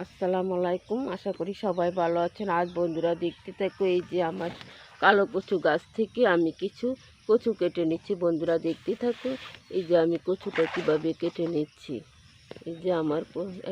আসসালামু আলাইকুম আশা করি সবাই ভালো আছেন। আজ বন্ধুরা দেখতে থাকো, এই যে আমার কালো কচু গাছ থেকে আমি কিছু কচু কেটে নিচ্ছি। বন্ধুরা দেখতে থাকো, এই যে আমি কচুটা কীভাবে কেটে নিচ্ছি। এই যে আমার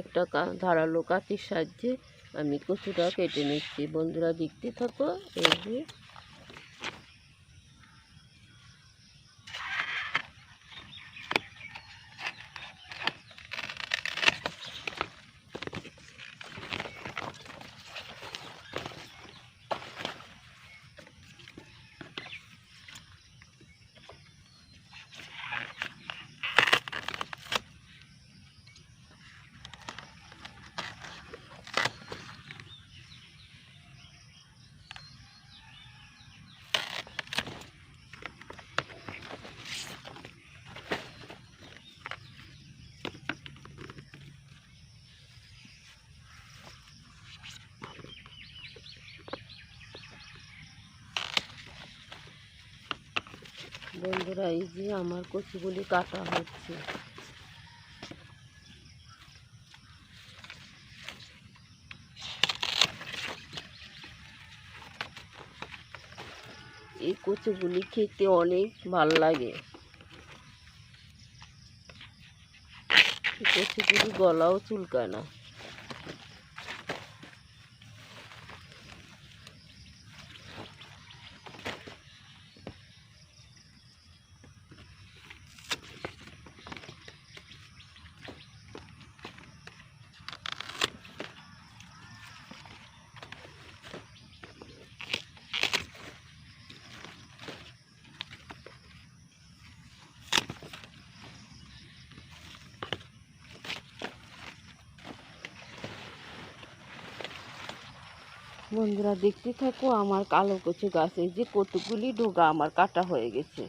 একটা ধারালো কাঁচির সাহায্যে আমি কচুটা কেটে নিচ্ছি। বন্ধুরা দেখতে থাকো, এই যে বন্ধুরা, এই যে আমার কচুগুলি কাটা হচ্ছে। এই কচুগুলি খেতে অনেক ভালো লাগে। কচুগুলি গলাও চুলকায় না। বন্ধুরা দেখতে থাকো, আমার কালো কচু গাছে যে কতগুলি ডোগা আমার কাটা হয়ে গেছে।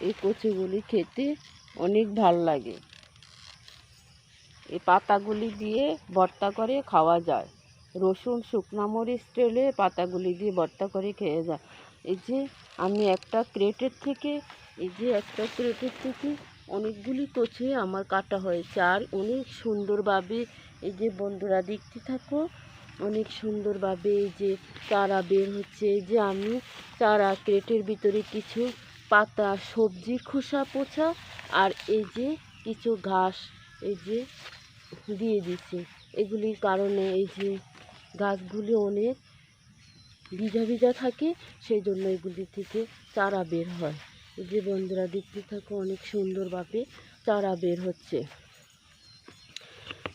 এই কচুগুলি খেতে অনেক ভালো লাগে। এই পাতাগুলি দিয়ে ভর্তা করে খাওয়া যায়। রসুন শুকনো মরিচ তেলে পাতাগুলি দিয়ে ভর্তা করে খেয়ে যায়। এই যে আমি একটা ক্রেটের থেকে, এই যে একটা ক্রেটের থেকে অনেকগুলি কচু আমার কাটা হয়েছে। আর অনেক সুন্দরভাবে এই যে বন্ধুরা দেখতে থাকো, অনেক সুন্দরভাবে এই যে চারা বের হচ্ছে। এই যে আমি চারা ক্রেটের ভিতরে কিছু পাতা, সবজি, খোসা, পোছা আর এই যে কিছু ঘাস এই যে দিয়ে দিচ্ছে এগুলির কারণে এই যে গাছগুলি অনেক ভিজা ভিজা থাকে, সেই জন্য এগুলি থেকে চারা বের হয়। যে বন্ধুরা দেখতে থাকো, অনেক সুন্দরভাবে চারা বের হচ্ছে।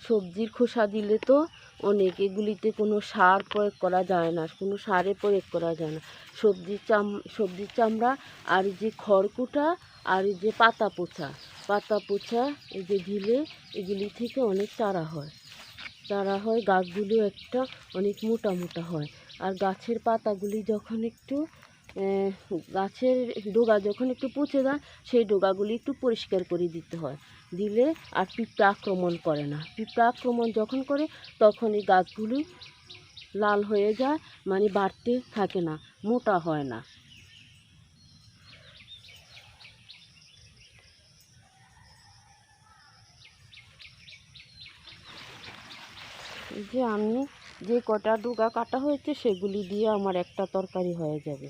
সবজির খোসা দিলে তো অনেক, এগুলিতে কোনো সার প্রয়োগ করা যায় না, কোনো সারে প্রয়োগ করা যায় না। সবজির চাম, সবজির চামড়া আর যে খড়কুটা আর যে পাতা পোছা পাতা পোছা এই যে ঢিলে এগুলি থেকে অনেক চারা হয়। চারা হয় গাছগুলো একটা অনেক মোটা মোটা হয়। আর গাছের পাতাগুলি যখন একটু গাছের ডগা যখন একটু পচে যায়, সেই ডগাগুলি একটু পরিষ্কার করে দিতে হয়। দিলে আর পিঁপড়া আক্রমণ করে না। পিঁপড়া আক্রমণ যখন করে তখন এই গাছগুলি লাল হয়ে যায় মানে বাড়তে থাকে না, মোটা হয় না। যে আমি যে কটা ডুগা কাটা হয়েছে, সেগুলি দিয়ে আমার একটা তরকারি হয়ে যাবে।